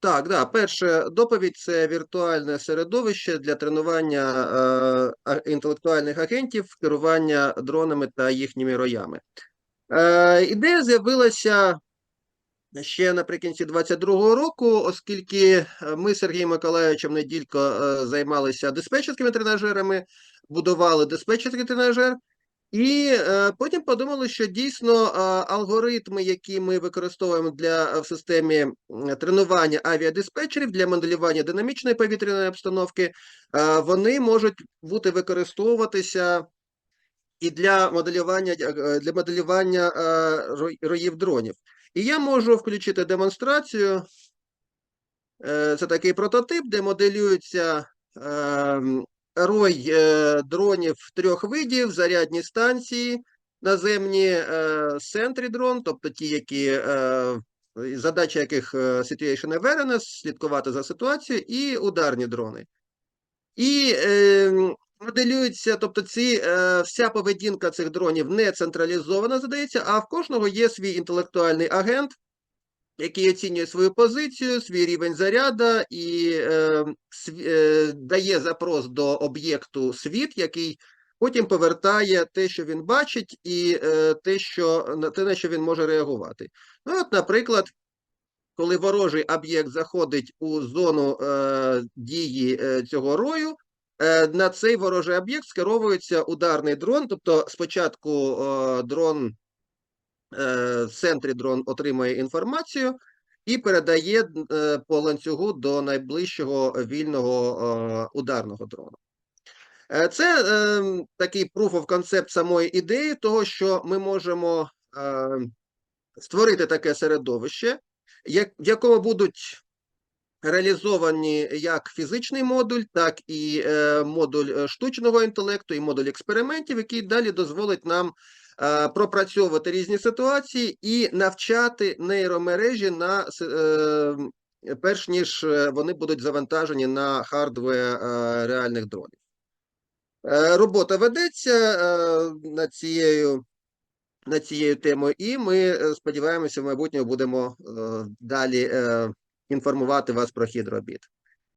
Так, да, перша доповідь це віртуальне середовище для тренування е, інтелектуальних агентів, керування дронами та їхніми роями. Е, ідея з'явилася ще наприкінці 22-го року, оскільки е, ми з Сергієм Миколайовичем неділько е, займалися диспетчерськими тренажерами, будували диспетчерський тренажер, і е, потім подумали, що дійсно е, алгоритми, які ми використовуємо для е, в системі тренування авіадиспетчерів для моделювання динамічної повітряної обстановки, е, вони можуть бути використовуватися і для моделювання е, для моделювання е, роїв дронів. І я можу включити демонстрацію. Е, Це такий прототип, де моделюється ем, рой е, дронів трьох видів, зарядні станції, наземні сентрі дрон, тобто ті, які е, задача яких е, situation awareness, слідкувати за ситуацією, і ударні дрони. І е, моделюється, тобто ці, е, вся поведінка цих дронів не централізована, задається, а в кожного є свій інтелектуальний агент, який оцінює свою позицію, свій рівень заряда і е, е, дає запрос до об'єкту світ, який потім повертає те, що він бачить, і е, те, що, на те, на що він може реагувати. Ну, от, наприклад, коли ворожий об'єкт заходить у зону е, дії е, цього рою, е, на цей ворожий об'єкт скеровується ударний дрон. Тобто спочатку е, дрон в центрі дрон отримує інформацію і передає е, по ланцюгу до найближчого вільного е, ударного дрону. Е, Це е, такий proof of concept самої ідеї, того, що ми можемо е, створити таке середовище, в якому будуть реалізовані як фізичний модуль, так і е, модуль е, штучного інтелекту, і модуль експериментів, який далі дозволить нам е, пропрацьовувати різні ситуації і навчати нейромережі на е, перш ніж е, вони будуть завантажені на хардвер е, реальних дронів. Е, Робота ведеться е, над цією, над цією темою, і ми е, сподіваємося, в майбутньому будемо е, далі е, інформувати вас про хід робіт.